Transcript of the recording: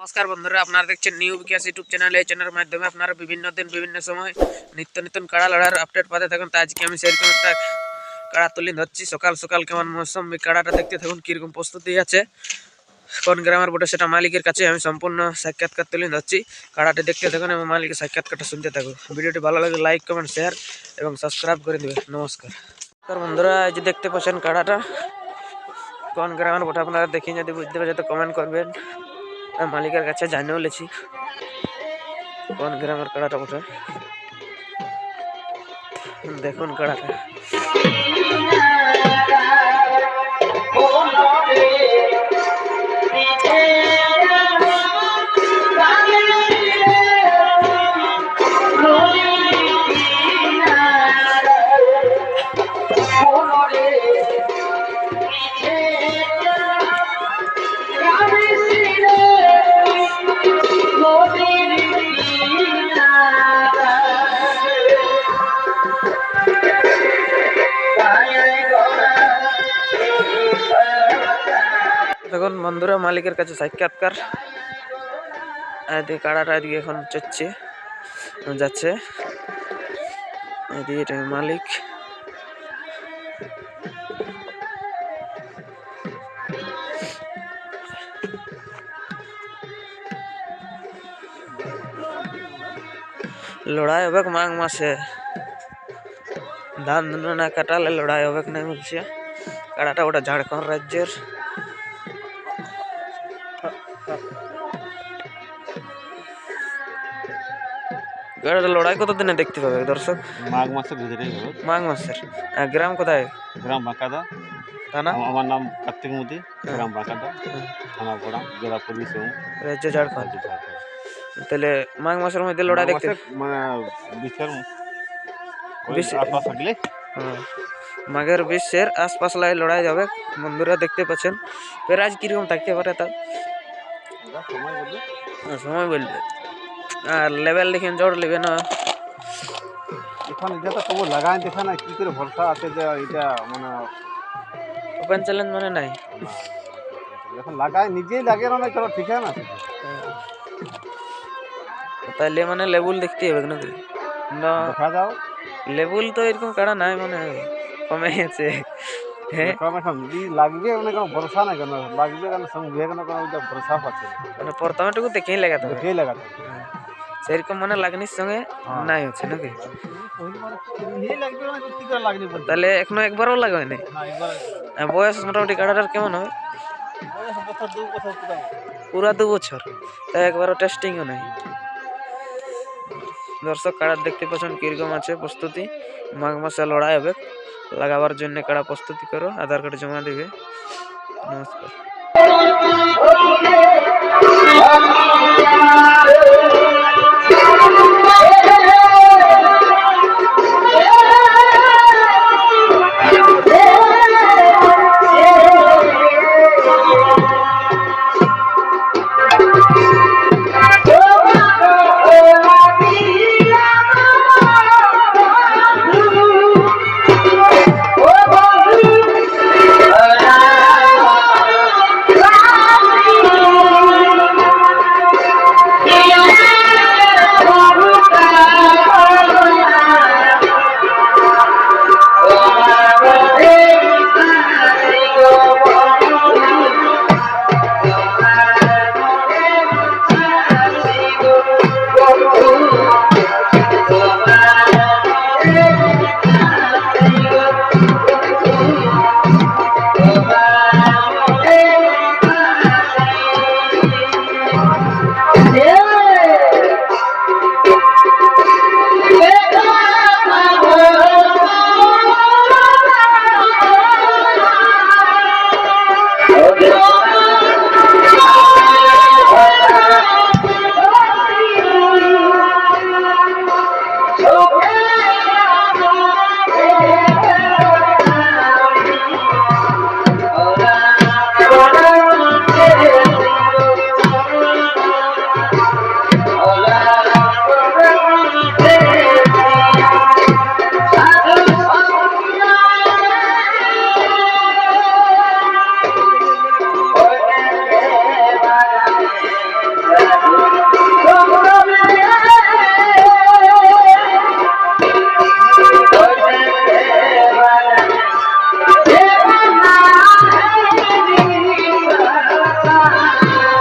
নমস্কার বন্ধুরা, আপনারা দেখছেন নিউ বিকাশ ইউটিউব চ্যানেল এই চ্যানেলের মাধ্যমে আপনারা বিভিন্ন দিন, বিভিন্ন সময় নিত্য নতুন কাড়া লড়ার আপডেট পাতে থাকুন। তো আজকে আমি সেরকম একটা কাড়া তুলি ধরছি। সকাল সকাল কেমন মৌসুম কাড়াটা দেখতে থাকুন, কীরকম প্রস্তুতি আছে। কোন গ্রামের বটে, সেটা মালিকের কাছে আমি সম্পূর্ণ সাক্ষাৎকার তুলে ধরছি। কাড়াটি দেখতে থাকুন এবং মালিকের সাক্ষাৎকারটা শুনতে থাকুন। ভিডিওটি ভালো লাগে লাইক কমেন্ট শেয়ার এবং সাবস্ক্রাইব করে দেবে নমস্কার। বন্ধুরা, এই যে দেখতে পাচ্ছেন কাড়াটা। কোন গ্রামের বটে, আপনারা দেখি যদি বুঝতে পারছেন তো কমেন্ট করবেন। মালিকের কাছে জানিয়েও লেছি। কোন গ্রামের কাড়াটা বটে? দেখুন কাড়াটা। দেখুন, বন্ধুরা, মালিকের কাছে সাক্ষাৎকার। এদিকে কাড়াটা এদিকে এখন চচ্ছে যাচ্ছে। এদিকে এটা মালিক। লড়াই হবে মাঘ মাসে। ধান ধুনো না কাটালে লড়াই হবে না বলছে কাড়াটা ওটা ঝাড়খণ্ড রাজ্যের। গাড়িটা লড়াই কত দিনে দেখতে পাবে দর্শক? মাঘ মাসের ভিতরেই হবে। মাঘ মাসের। গ্রাম কোথায়? গ্রাম বাঁকাদা। থানা আম- আমার নাম কার্তিক মুদি গ্রাম বাঁকাদা হ্যাঁ। থানা জেলা পূর্বী সিংহ রাজ্য ঝাড়খণ্ড। তাহলে মাঘ মাসের মধ্যে লড়াই দেখতে মানে বিশের আশপাশ থাকলে। হ্যাঁ। মাঘের বিশ্বের আশপাশ লাই লড়াই যাবে। বন্ধুরা দেখতে পাচ্ছেন। প্রাইজ কীরকম থাকতে পারে তা? সময় বলবে। হ্যাঁ, সময় বলবে। আর লেভেল দেখেন জোর নেবে না এখন এটা তো তবু লাগাই দেখা না কি করে ভরসা আছে যে এটা মানে ওপেন চ্যালেঞ্জ মানে নাই। এখন লাগাই নিজেই লাগে না না চলো ঠিক আছে না তাহলে মানে লেবুল দেখতে হবে না দেখা যাও। লেবুল তো এরকম কাড়া নাই মানে কমে গেছে। হ্যাঁ এখন লাগবে মানে কোনো ভরসা নাই কেন লাগবে কেন সঙ্গে কেন কোনো ভরসা পাচ্ছে মানে প্রথমেটুকু দেখেই লাগাতে দেখেই লাগাতে। সেরকম মানে লাগনির সঙ্গে হ্যাঁ। নাই হচ্ছে নাকি? মানে তাহলে এখনও একবারও লাগাই নাই? না বয়স মোটামুটি কাড়াটার কেমন হবে পুরা। দু বছর। তাই একবারও টেস্টিংও নাই। দর্শক কাড়া দেখতে পাচ্ছেন কীরকম আছে প্রস্তুতি? মাঘ মাসে লড়াই হবে। লাগাবার জন্য কাড়া প্রস্তুতি করো। আধার কার্ড জমা দিবে। নমস্কার।